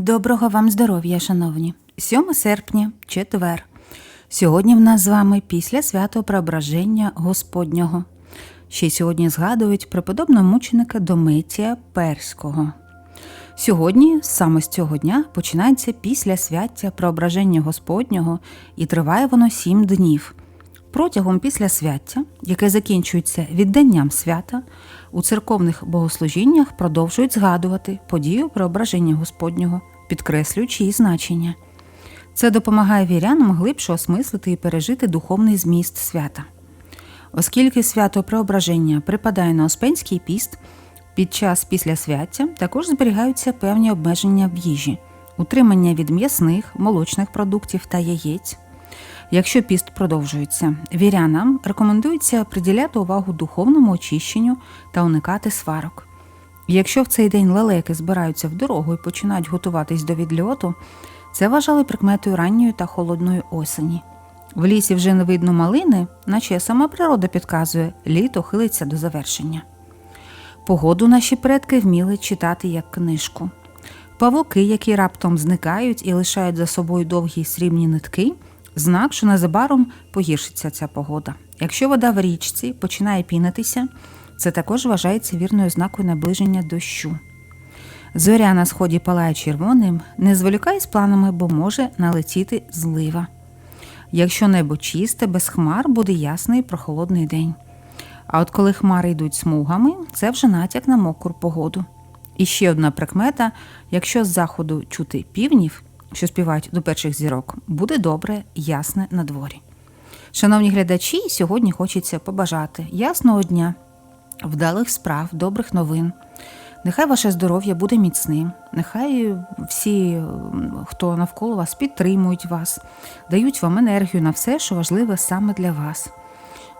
Доброго вам здоров'я, шановні. 7 серпня, четвер. Сьогодні в нас з вами після свято Преображення Господнього. Ще сьогодні згадують преподобного мученика Дометія Перського. Сьогодні, саме з цього дня, починається після свяття Преображення Господнього і триває воно сім днів. Протягом післясвяття, яке закінчується відданням свята, у церковних богослужіннях продовжують згадувати подію преображення Господнього, підкреслюючи її значення. Це допомагає вірянам глибше осмислити і пережити духовний зміст свята. Оскільки свято преображення припадає на Успенський піст, під час післясвяття також зберігаються певні обмеження в їжі, утримання від м'ясних, молочних продуктів та яєць. Якщо піст продовжується, вірянам рекомендується приділяти увагу духовному очищенню та уникати сварок. Якщо в цей день лелеки збираються в дорогу і починають готуватись до відльоту, це вважали прикметою ранньої та холодної осені. В лісі вже не видно малини, наче сама природа підказує, літо хилиться до завершення. Погоду наші предки вміли читати як книжку. Павуки, які раптом зникають і лишають за собою довгі срібні нитки, знак, що незабаром погіршиться ця погода. Якщо вода в річці починає пінитися, це також вважається вірною знакою наближення дощу. Зоря на сході палає червоним, не зволікай з планами, бо може налетіти злива. Якщо небо чисте, без хмар буде ясний прохолодний день. А от коли хмари йдуть смугами, це вже натяк на мокру погоду. І ще одна прикмета: якщо з заходу чути півнів, що співають до перших зірок, буде добре, ясне на дворі. Шановні глядачі, сьогодні хочеться побажати ясного дня, вдалих справ, добрих новин. Нехай ваше здоров'я буде міцним, нехай всі, хто навколо вас, підтримують вас, дають вам енергію на все, що важливе саме для вас.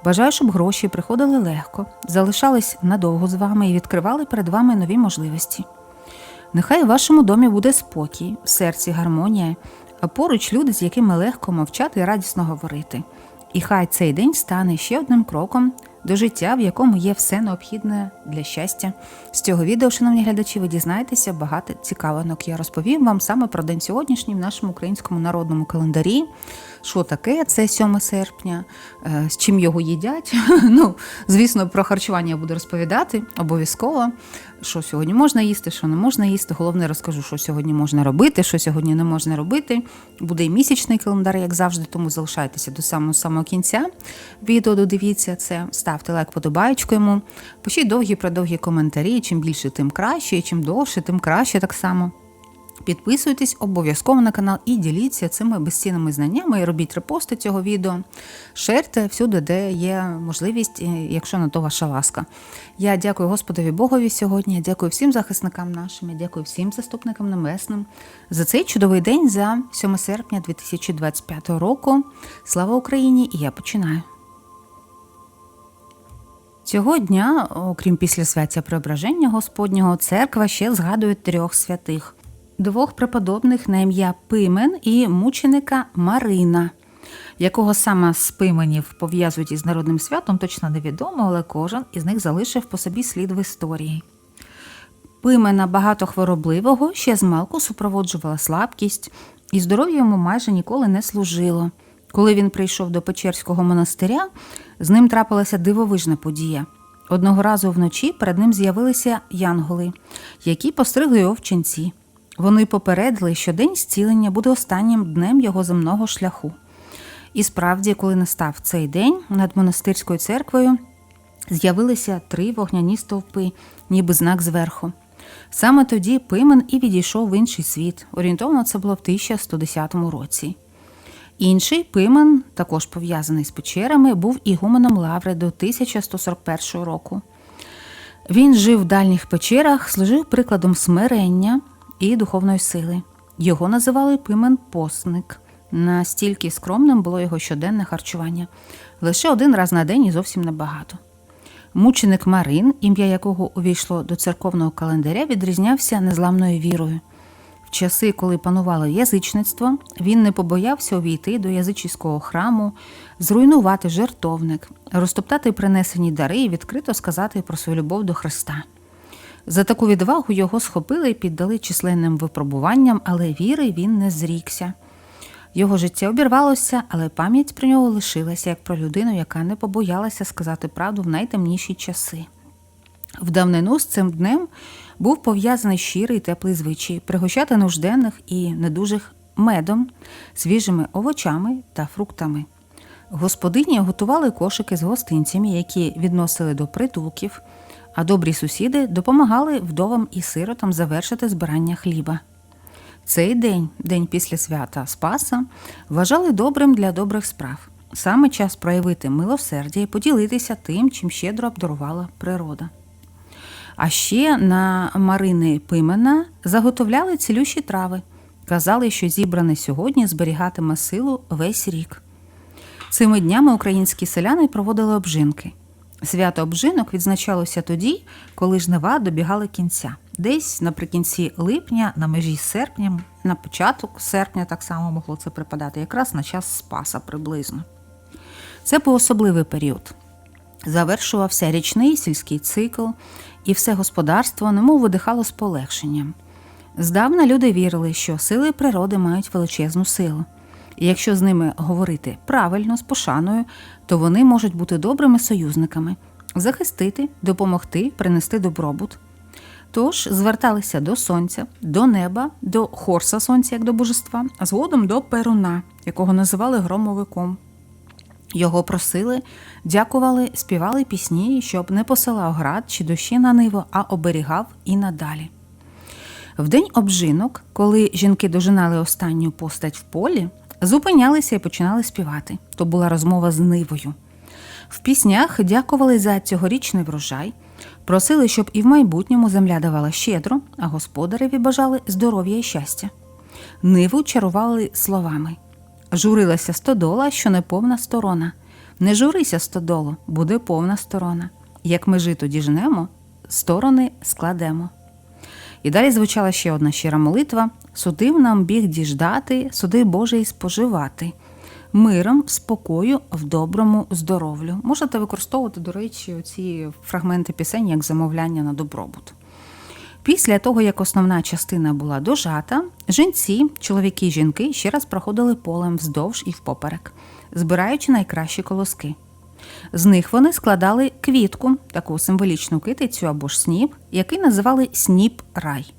Бажаю, щоб гроші приходили легко, залишались надовго з вами і відкривали перед вами нові можливості. Нехай у вашому домі буде спокій, в серці гармонія, а поруч люди, з якими легко мовчати і радісно говорити. І хай цей день стане ще одним кроком до життя, в якому є все необхідне для щастя. З цього відео, шановні глядачі, ви дізнаєтеся багато цікавинок. Я розповім вам саме про день сьогоднішній в нашому українському народному календарі. Що таке це 7 серпня, е, з чим його їдять. Ну, звісно, про харчування я буду розповідати обов'язково. Що сьогодні можна їсти, що не можна їсти. Головне розкажу, що сьогодні можна робити, що сьогодні не можна робити. Буде і місячний календар, як завжди, тому залишайтеся до самого самого кінця. Відео додивіться це, ставте лайк, подобаєчку йому. Пишіть довгі продовгі коментарі. Чим більше, тим краще, і чим довше, тим краще так само. Підписуйтесь обов'язково на канал і діліться цими безцінними знаннями і робіть репости цього відео. Шерте всюди, де є можливість, якщо на то ваша ласка. Я дякую Господові Богові сьогодні. Дякую всім захисникам нашим, дякую всім заступникам небесним за цей чудовий день за 7 серпня 2025 року. Слава Україні! І я починаю. Цього дня, окрім після свяття Преображення Господнього, церква ще згадує трьох святих двох преподобних на ім'я Пимен і мученика Марина, якого саме з пименів пов'язують із народним святом, точно невідомо, але кожен із них залишив по собі слід в історії. Пимена багатохворобливого ще з малку супроводжувала слабкість, і здоров'я йому майже ніколи не служило. Коли він прийшов до Печерського монастиря, з ним трапилася дивовижна подія. Одного разу вночі перед ним з'явилися янголи, які постригли його в. Вони попередили, що день зцілення буде останнім днем його земного шляху. І справді, коли настав цей день, над монастирською церквою з'явилися три вогняні стовпи, ніби знак зверху. Саме тоді Пимен і відійшов в інший світ. Орієнтовно це було в 1110 році. Інший Пимен, також пов'язаний з печерами, був ігуменом Лаври до 1141 року. Він жив в дальніх печерах, служив прикладом смирення, і духовної сили. Його називали Пимен Посник. Настільки скромним було його щоденне харчування лише один раз на день і зовсім небагато. Мученик Марин, ім'я якого увійшло до церковного календаря, відрізнявся незламною вірою. Часи, коли панувало язичництво, він не побоявся увійти до язичівського храму, зруйнувати жертовник, розтоптати принесені дари і відкрито сказати про свою любов до Христа. За таку відвагу його схопили і піддали численним випробуванням, але віри він не зрікся. Його життя обірвалося, але пам'ять про нього лишилася як про людину, яка не побоялася сказати правду в найтемніші часи. В давнину з цим днем був пов'язаний щирий теплий звичай пригощати нужденних і недужих медом, свіжими овочами та фруктами. Господині готували кошики з гостинцями, які відносили до притулків, а добрі сусіди допомагали вдовам і сиротам завершити збирання хліба. Цей день, день після свята Спаса, вважали добрим для добрих справ. Саме час проявити милосердя і поділитися тим, чим щедро обдарувала природа. А ще на Марини Пимена заготовляли цілющі трави. Казали, що зібране сьогодні зберігатиме силу весь рік. Цими днями українські селяни проводили обжинки. Свято обжинок відзначалося тоді, коли жнива добігали кінця. Десь наприкінці липня, на межі з серпням, на початок серпня так само могло це припадати, якраз на час Спаса приблизно. Це був особливий період. Завершувався річний сільський цикл, і все господарство немов видихало з полегшенням. Здавна люди вірили, що сили природи мають величезну силу. І якщо з ними говорити правильно, з пошаною, то вони можуть бути добрими союзниками, захистити, допомогти, принести добробут. Тож зверталися до сонця, до неба, до хорса сонця як до божества, а згодом до Перуна, якого називали громовиком. Його просили, дякували, співали пісні, щоб не посилав град чи дощі на ниво, а оберігав і надалі. В день обжинок, коли жінки дожинали останню постать в полі, зупинялися і починали співати. То була розмова з нивою. В піснях дякували за цьогорічний врожай, просили, щоб і в майбутньому земля давала щедро, а господареві бажали здоров'я і щастя. Ниву чарували словами. Журилася стодола, що не повна сторона. Не журися, стодоло, буде повна сторона. Як ми жито діжнемо, сторони складемо. І далі звучала ще одна щира молитва: судив нам біг діждати, суди Божий споживати, миром, спокою, в доброму здоров'ю. Можете використовувати, до речі, ці фрагменти пісень як замовляння на добробут. Після того, як основна частина була дожата, жінці, чоловіки і жінки ще раз проходили полем вздовж і впоперек, збираючи найкращі колоски. З них вони складали квітку, таку символічну китицю або ж сніп, який називали сніп рай.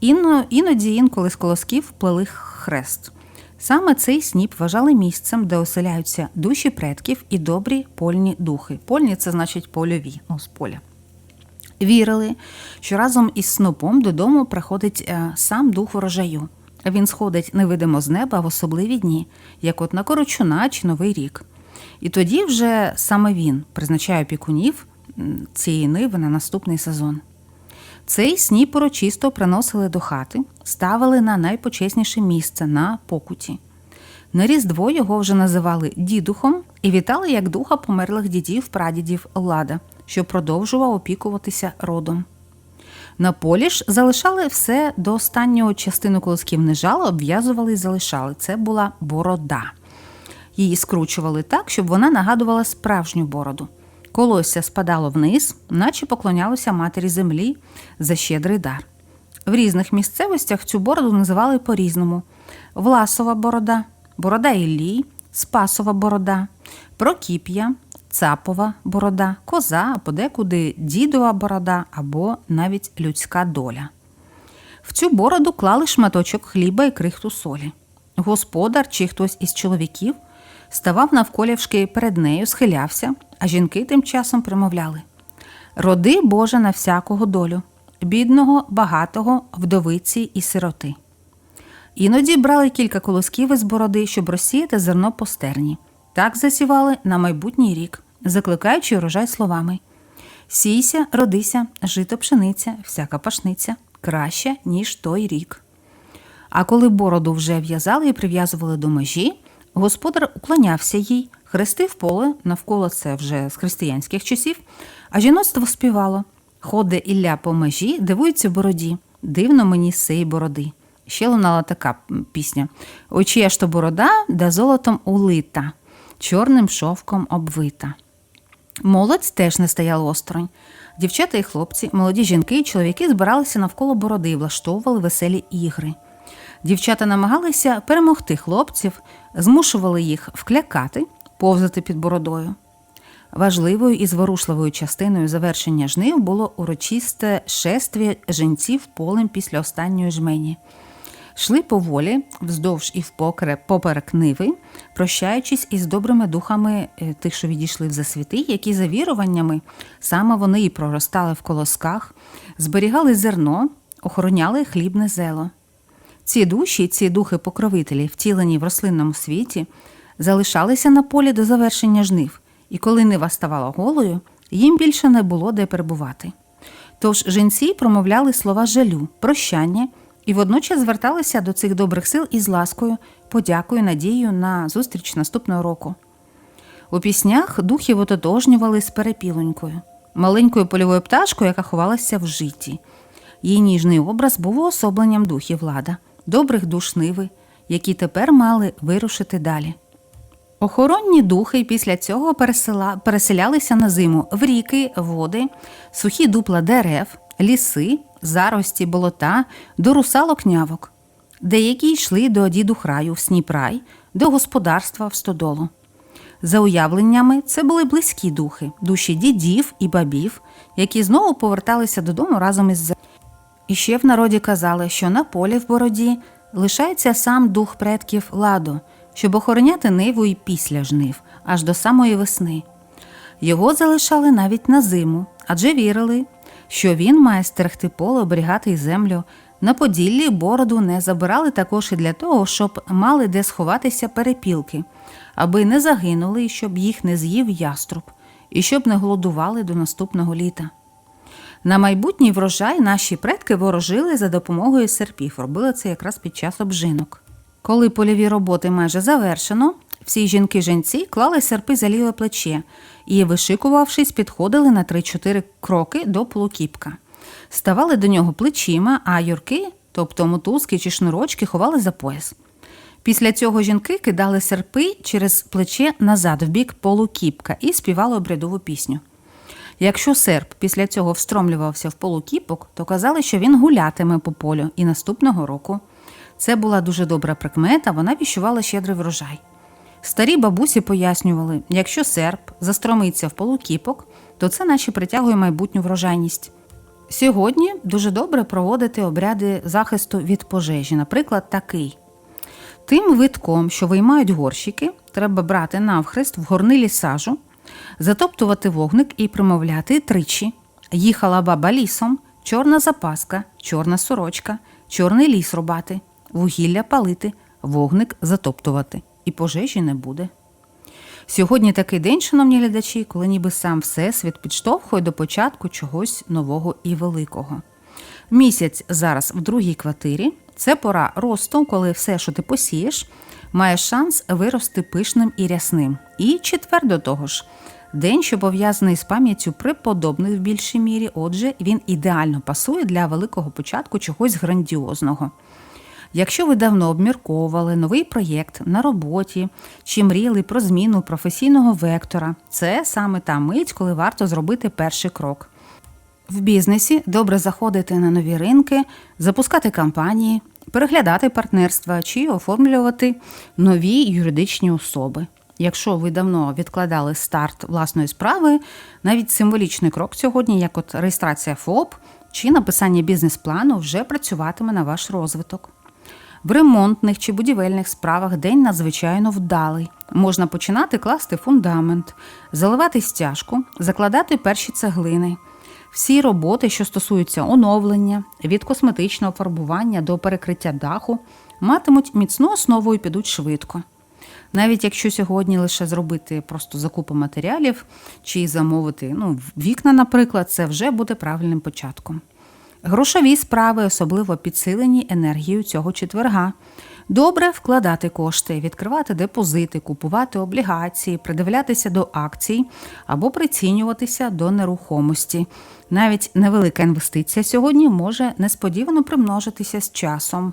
Інно, іноді інколи з колосків плели хрест. Саме цей сніп вважали місцем, де оселяються душі предків і добрі польні духи. Польні це значить польові, ну, з поля. Вірили, що разом із снопом додому приходить е, сам дух врожаю. Він сходить невидимо з неба в особливі дні, як от на Корочуна чи Новий рік. І тоді вже саме він призначає опікунів цієї ниви на наступний сезон. Цей сніп урочисто приносили до хати, ставили на найпочесніше місце на покуті. На Різдво його вже називали дідухом і вітали як духа померлих дідів, прадідів Лада, що продовжував опікуватися родом. На полі ж залишали все до останнього частину колосків не жало, обв'язували і залишали. Це була борода. Її скручували так, щоб вона нагадувала справжню бороду. Колосся спадало вниз, наче поклонялося матері землі за щедрий дар. В різних місцевостях цю бороду називали по-різному: Власова борода, борода Іллі, Спасова борода, Прокіп'я, Цапова борода, коза, подекуди дідова борода або навіть людська доля. В цю бороду клали шматочок хліба і крихту солі. Господар чи хтось із чоловіків ставав навколішки перед нею, схилявся, а жінки тим часом примовляли Роди Боже на всякого долю, бідного, багатого, вдовиці і сироти. Іноді брали кілька колосків із бороди, щоб розсіяти зерно по стерні. Так засівали на майбутній рік, закликаючи урожай словами Сійся, родися, жито пшениця, всяка пашниця, краще, ніж той рік. А коли бороду вже в'язали і прив'язували до межі, господар уклонявся їй, хрестив поле навколо це вже з християнських часів, а жіноцтво співало Ходе Ілля по межі, дивується бороді, дивно мені з сеї бороди. Ще лунала така пісня чия ж то борода, да золотом улита, чорним шовком обвита. Молодь теж не стояла осторонь. Дівчата і хлопці, молоді жінки і чоловіки збиралися навколо бороди і влаштовували веселі ігри. Дівчата намагалися перемогти хлопців, змушували їх вклякати, повзати під бородою. Важливою і зворушливою частиною завершення жнив було урочисте шествіє женців полем після останньої жмені. Шли поволі вздовж і впокре- поперек ниви, прощаючись із добрими духами е, тих, що відійшли в засвіти, які за віруваннями саме вони і проростали в колосках, зберігали зерно, охороняли хлібне зело. Ці душі, ці духи покровителі, втілені в рослинному світі, залишалися на полі до завершення жнив, і коли нива ставала голою, їм більше не було де перебувати. Тож жінці промовляли слова жалю, прощання і водночас зверталися до цих добрих сил із ласкою, подякою, надією на зустріч наступного року. У піснях духів ототожнювали з перепілонькою, маленькою польовою пташкою, яка ховалася в житті. Її ніжний образ був уособленням духів влада, добрих душ ниви, які тепер мали вирушити далі. Охоронні духи після цього пересела... переселялися на зиму в ріки, води, сухі дупла дерев, ліси, зарості, болота, до русалок нявок. Деякі йшли до діду храю в сніпрай, до господарства в стодолу. За уявленнями, це були близькі духи, душі дідів і бабів, які знову поверталися додому разом із землею. І ще в народі казали, що на полі в бороді лишається сам дух предків ладу, щоб охороняти ниву і після жнив, аж до самої весни. Його залишали навіть на зиму, адже вірили, що він має стерегти поле, оберігати й землю. На Поділлі бороду не забирали також і для того, щоб мали де сховатися перепілки, аби не загинули і щоб їх не з'їв яструб, і щоб не голодували до наступного літа. На майбутній врожай наші предки ворожили за допомогою серпів. Робили це якраз під час обжинок. Коли польові роботи майже завершено, всі жінки-женці клали серпи за ліве плече і, вишикувавшись, підходили на 3-4 кроки до полукіпка. Ставали до нього плечима, а юрки, тобто мотузки чи шнурочки, ховали за пояс. Після цього жінки кидали серпи через плече назад в бік полукіпка і співали обрядову пісню. Якщо серп після цього встромлювався в полукіпок, то казали, що він гулятиме по полю і наступного року. Це була дуже добра прикмета, вона віщувала щедрий врожай. Старі бабусі пояснювали, якщо серп застромиться в полукіпок, то це наче притягує майбутню врожайність. Сьогодні дуже добре проводити обряди захисту від пожежі, наприклад, такий. Тим витком, що виймають горщики, треба брати навхрест в горнилі сажу, затоптувати вогник і примовляти тричі. Їхала баба лісом, чорна запаска, чорна сорочка, чорний ліс рубати, вугілля палити, вогник затоптувати, і пожежі не буде. Сьогодні такий день, шановні глядачі, коли ніби сам Всесвіт підштовхує до початку чогось нового і великого. Місяць зараз в другій квартирі це пора росту, коли все, що ти посієш, має шанс вирости пишним і рясним. І четвер до того ж, день, що пов'язаний з пам'яттю преподобних в більшій мірі, отже, він ідеально пасує для великого початку чогось грандіозного. Якщо ви давно обмірковували новий проєкт на роботі чи мріяли про зміну професійного вектора, це саме та мить, коли варто зробити перший крок. В бізнесі добре заходити на нові ринки, запускати кампанії, переглядати партнерства чи оформлювати нові юридичні особи. Якщо ви давно відкладали старт власної справи, навіть символічний крок сьогодні, як от реєстрація ФОП чи написання бізнес-плану, вже працюватиме на ваш розвиток. В ремонтних чи будівельних справах день надзвичайно вдалий. Можна починати класти фундамент, заливати стяжку, закладати перші цеглини. Всі роботи, що стосуються оновлення, від косметичного фарбування до перекриття даху, матимуть міцну основу і підуть швидко. Навіть якщо сьогодні лише зробити просто закупу матеріалів чи замовити ну, вікна, наприклад, це вже буде правильним початком. Грошові справи особливо підсилені енергією цього четверга. Добре вкладати кошти, відкривати депозити, купувати облігації, придивлятися до акцій або прицінюватися до нерухомості. Навіть невелика інвестиція сьогодні може несподівано примножитися з часом.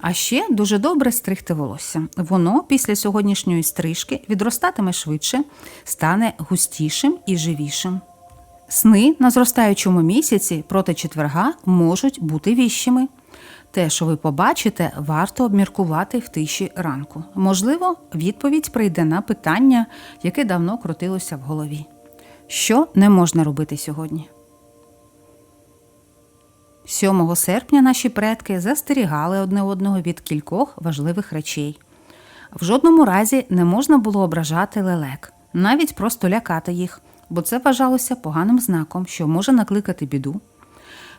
А ще дуже добре стригти волосся. Воно після сьогоднішньої стрижки відростатиме швидше, стане густішим і живішим. Сни на зростаючому місяці проти четверга можуть бути віщими. Те, що ви побачите, варто обміркувати в тиші ранку. Можливо, відповідь прийде на питання, яке давно крутилося в голові. Що не можна робити сьогодні? 7 серпня наші предки застерігали одне одного від кількох важливих речей. В жодному разі не можна було ображати лелек, навіть просто лякати їх, бо це вважалося поганим знаком, що може накликати біду.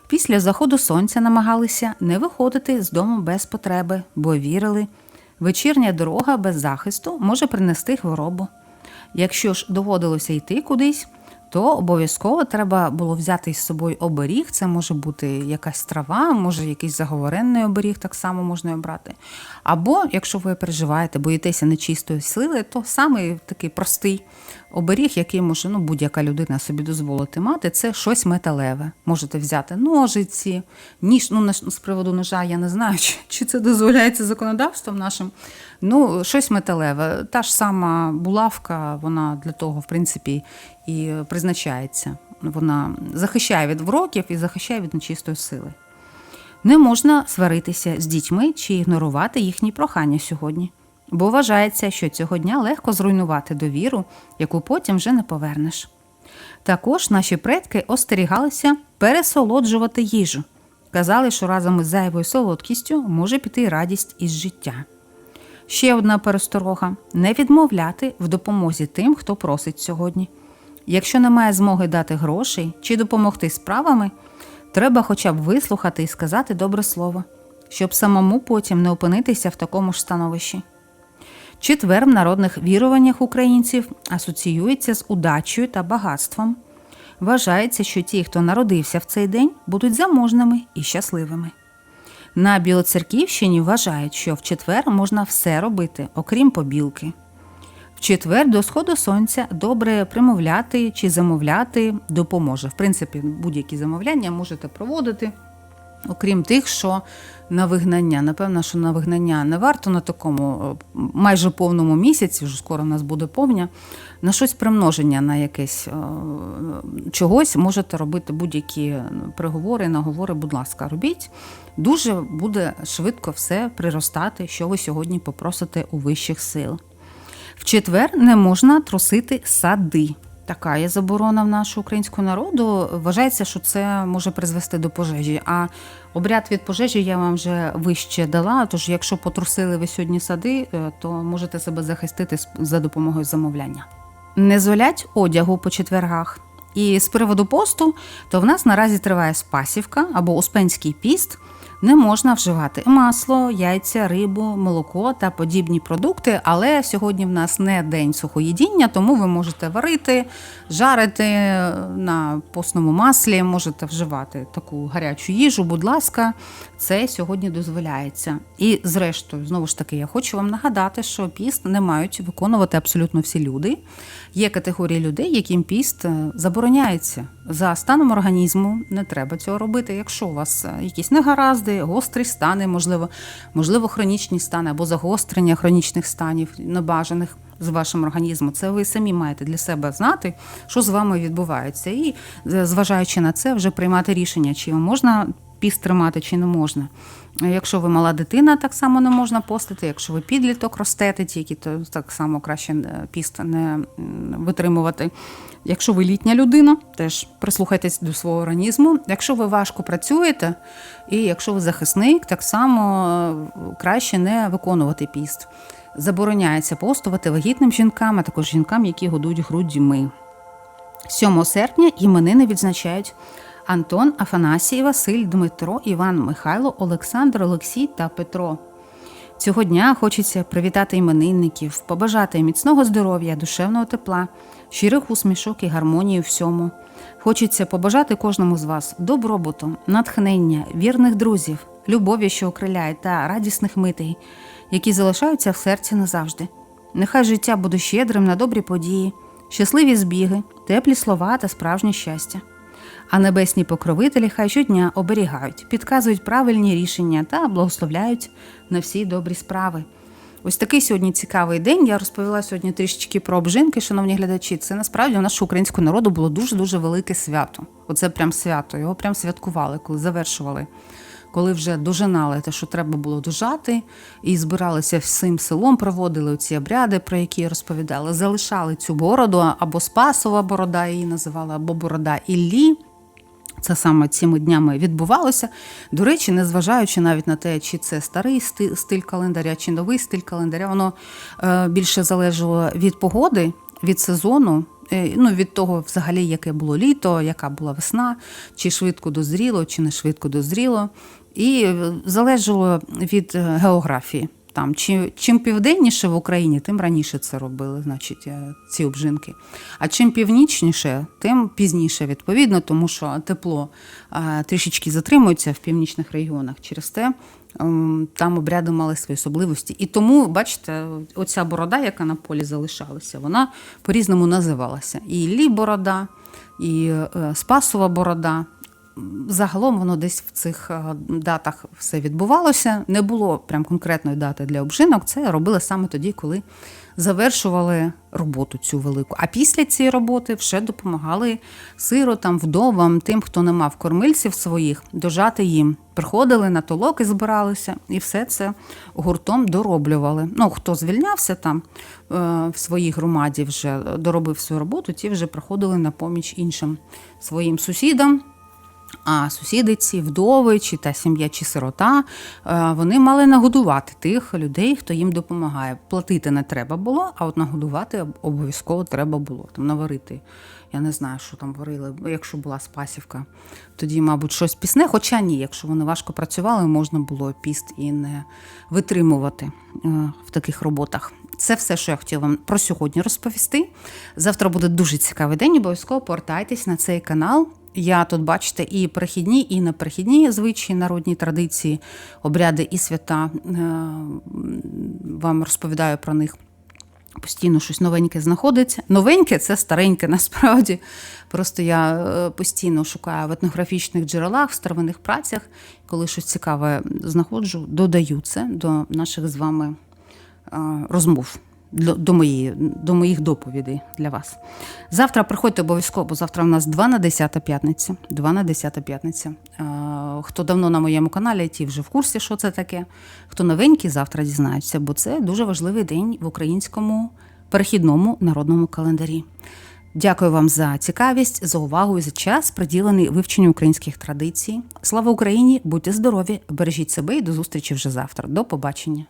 Після заходу сонця намагалися не виходити з дому без потреби, бо вірили, вечірня дорога без захисту може принести хворобу. Якщо ж доводилося йти кудись, то обов'язково треба було взяти із собою оберіг. Це може бути якась трава, може якийсь заговоренний оберіг, так само можна обрати. Або, якщо ви переживаєте, боїтеся нечистої сили, то саме такий простий оберіг, який може ну, будь-яка людина собі дозволити мати, це щось металеве. Можете взяти ножиці, ніж. Ну, з приводу ножа я не знаю, чи, це дозволяється законодавством нашим. Ну, щось металеве. Та ж сама булавка, вона для того, в принципі, і призначається. Вона захищає від вроків і захищає від нечистої сили. Не можна сваритися з дітьми чи ігнорувати їхні прохання сьогодні, бо вважається, що цього дня легко зруйнувати довіру, яку потім вже не повернеш. Також наші предки остерігалися пересолоджувати їжу. Казали, що разом із зайвою солодкістю може піти радість із життя. Ще одна пересторога не відмовляти в допомозі тим, хто просить сьогодні. Якщо немає змоги дати грошей чи допомогти справами, треба хоча б вислухати і сказати добре слово, щоб самому потім не опинитися в такому ж становищі. Четвер в народних віруваннях українців асоціюється з удачею та багатством. Вважається, що ті, хто народився в цей день, будуть заможними і щасливими. На Білоцерківщині вважають, що в четвер можна все робити, окрім побілки. В четвер до сходу сонця добре примовляти чи замовляти допоможе. В принципі, будь-які замовляння можете проводити, окрім тих, що на вигнання. Напевно, що на вигнання не варто на такому е, майже повному місяці, вже скоро в нас буде повня, на щось примноження на якесь е, чогось можете робити будь-які приговори, наговори, будь ласка, робіть. Дуже буде швидко все приростати, що ви сьогодні попросите у вищих сил. В четвер не можна трусити сади. Така є заборона в нашого українського народу. Вважається, що це може призвести до пожежі. А обряд від пожежі я вам вже вище дала. Тож, якщо потрусили ви сьогодні сади, е, то можете себе захистити за допомогою замовляння. Не золять одягу по четвергах. І з приводу посту, то в нас наразі триває спасівка або успенський піст. Не можна вживати масло, яйця, рибу, молоко та подібні продукти, але сьогодні в нас не день сухоїдіння, тому ви можете варити, жарити на постному маслі, можете вживати таку гарячу їжу, будь ласка, це сьогодні дозволяється. І зрештою, знову ж таки, я хочу вам нагадати, що піст не мають виконувати абсолютно всі люди. Є категорії людей, яким піст е, забороняється. За станом організму не треба цього робити. Якщо у вас е, якісь негаразди, гострі стани, можливо, можливо, хронічні стани або загострення хронічних станів небажаних з вашим організмом, це ви самі маєте для себе знати, що з вами відбувається, і е, зважаючи на це, вже приймати рішення, чи можна піст тримати, чи не можна. Якщо ви мала дитина, так само не можна постити. Якщо ви підліток ростете, тільки то так само краще е, піст не витримувати. Якщо ви літня людина, теж прислухайтесь до свого організму. Якщо ви важко працюєте, і якщо ви захисник, так само е, краще не виконувати піст. Забороняється постувати вагітним жінкам, а також жінкам, які годують грудьми. 7 серпня іменини відзначають Антон, Афанасій, Василь, Дмитро, Іван, Михайло, Олександр, Олексій та Петро. Цього дня хочеться привітати іменинників, побажати міцного здоров'я, душевного тепла, щирих усмішок і гармонії всьому. Хочеться побажати кожному з вас добробуту, натхнення, вірних друзів, любові, що окриляє, та радісних митей, які залишаються в серці назавжди. Нехай життя буде щедрим на добрі події, щасливі збіги, теплі слова та справжнє щастя. А небесні покровителі хай щодня оберігають, підказують правильні рішення та благословляють на всі добрі справи. Ось такий сьогодні цікавий день. Я розповіла сьогодні трішечки про обжинки, шановні глядачі. Це насправді у нашого українського народу було дуже дуже велике свято. Оце прям свято. Його прям святкували, коли завершували. Коли вже дожинали те, що треба було дожати, і збиралися всім селом, проводили ці обряди, про які я розповідала, залишали цю бороду або Спасова борода, її називали, або борода Іллі. Це саме цими днями відбувалося. До речі, незважаючи навіть на те, чи це старий стиль календаря, чи новий стиль календаря, воно е, більше залежало від погоди, від сезону, е, ну від того, взагалі, яке було літо, яка була весна, чи швидко дозріло, чи не швидко дозріло. І е, залежало від географії. Там чим, чим південніше в Україні, тим раніше це робили, значить, е, ці обжинки. А чим північніше, тим пізніше, відповідно, тому що тепло трішечки затримується в північних регіонах. Через те ем, там обряди мали свої особливості. І тому, бачите, оця борода, яка на полі залишалася, вона по-різному називалася. І Лі борода, і е, Спасова борода. Загалом воно десь в цих е, датах все відбувалося. Не було прям конкретної дати для обжинок. Це робили саме тоді, коли завершували роботу цю велику. А після цієї роботи вже допомагали сиротам, вдовам, тим, хто не мав кормильців своїх, дожати їм. Приходили на толоки, збиралися, і все це гуртом дороблювали. Ну, хто звільнявся там е, в своїй громаді, вже доробив свою роботу, ті вже приходили на поміч іншим своїм сусідам. А сусіди ці вдови, чи та сім'я, чи сирота, е, вони мали нагодувати тих людей, хто їм допомагає. Платити не треба було, а от нагодувати обов'язково треба було. Там наварити. Я не знаю, що там варили. Якщо була спасівка, тоді, мабуть, щось пісне. Хоча ні, якщо вони важко працювали, можна було піст і не витримувати е, в таких роботах. Це все, що я хотіла вам про сьогодні розповісти. Завтра буде дуже цікавий день. Обов'язково повертайтесь на цей канал. Я тут бачите і перехідні, і неперехідні звичаї, народні традиції, обряди і свята. Е, Вам розповідаю про них. Постійно щось новеньке знаходиться. Новеньке це стареньке насправді. Просто я е, постійно шукаю в етнографічних джерелах, в старовинних працях, коли щось цікаве знаходжу, додаю це до наших з вами е, розмов. До, моєї, до моїх доповідей для вас. Завтра приходьте обов'язково, бо завтра в нас 2 на 10 п'ятниця. 2 на 10 п'ятниця. Е, хто давно на моєму каналі, ті вже в курсі, що це таке. Хто новенький, завтра дізнаються, бо це дуже важливий день в українському перехідному народному календарі. Дякую вам за цікавість, за увагу і за час, приділений вивченню українських традицій. Слава Україні! Будьте здорові! Бережіть себе і до зустрічі вже завтра. До побачення!